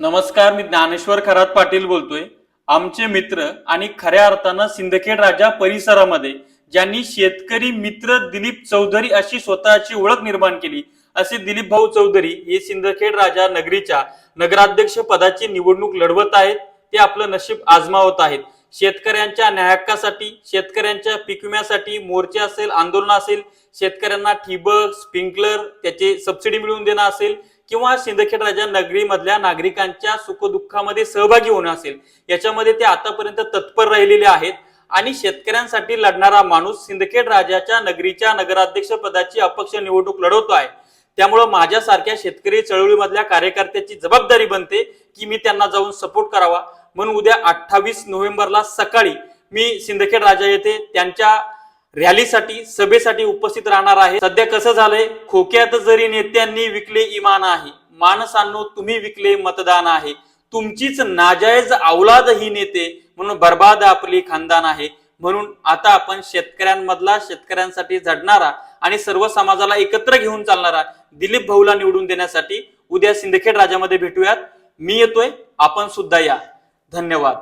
नमस्कार मी ज्ञानेश्वर खरात पाटील बोलतोय. आमचे मित्र आणि खऱ्या अर्थानं सिंदखेड राजा परिसरामध्ये ज्यांनी शेतकरी मित्र दिलीप चौधरी अशी स्वतःची ओळख निर्माण केली असे दिलीप भाऊ चौधरी हे सिंदखेड राजा नगरीच्या नगराध्यक्ष पदाची निवडणूक लढवत आहेत. ते आपलं नशीब आजमावत आहेत. शेतकऱ्यांच्या न्यायहक्कासाठी शेतकऱ्यांच्या पिकविम्यासाठी मोर्चे असेल आंदोलन असेल शेतकऱ्यांना ठिबक स्प्रिंकलर त्याचे सबसिडी मिळवून देणं असेल किंवा सिंदखेड राजा नगरीमधल्या नागरिकांच्या सुखदुःखामध्ये सहभागी होणं असेल याच्यामध्ये ते आतापर्यंत तत्पर राहिलेले आहेत. आणि शेतकऱ्यांसाठी लढणारा माणूस सिंदखेड राजाच्या नगरीच्या नगराध्यक्ष पदाची अपक्ष निवडणूक लढवतो आहे. त्यामुळं माझ्यासारख्या शेतकरी चळवळीमधल्या कार्यकर्त्याची जबाबदारी बनते की मी त्यांना जाऊन सपोर्ट करावा. म्हणून उद्या अठ्ठावीस नोव्हेंबरला सकाळी मी सिंदखेड राजा येथे त्यांच्या रॅलीसाठी सभेसाठी उपस्थित राहणार आहे. सध्या कसं झालंय? खोक्यात जरी नेत्यांनी विकले इमान आहे माणसांनो तुम्ही विकले मतदान आहे. तुमचीच नाजायज अवलाद ही नेते म्हणून बर्बाद आपली खानदान आहे. म्हणून आता आपण शेतकऱ्यांमधला शेतकऱ्यांसाठी झडणारा आणि सर्व समाजाला एकत्र घेऊन चालणारा दिलीप भाऊला निवडून देण्यासाठी उद्या सिंदखेड राजामध्ये भेटूयात. मी येतोय आपण सुद्धा या. धन्यवाद.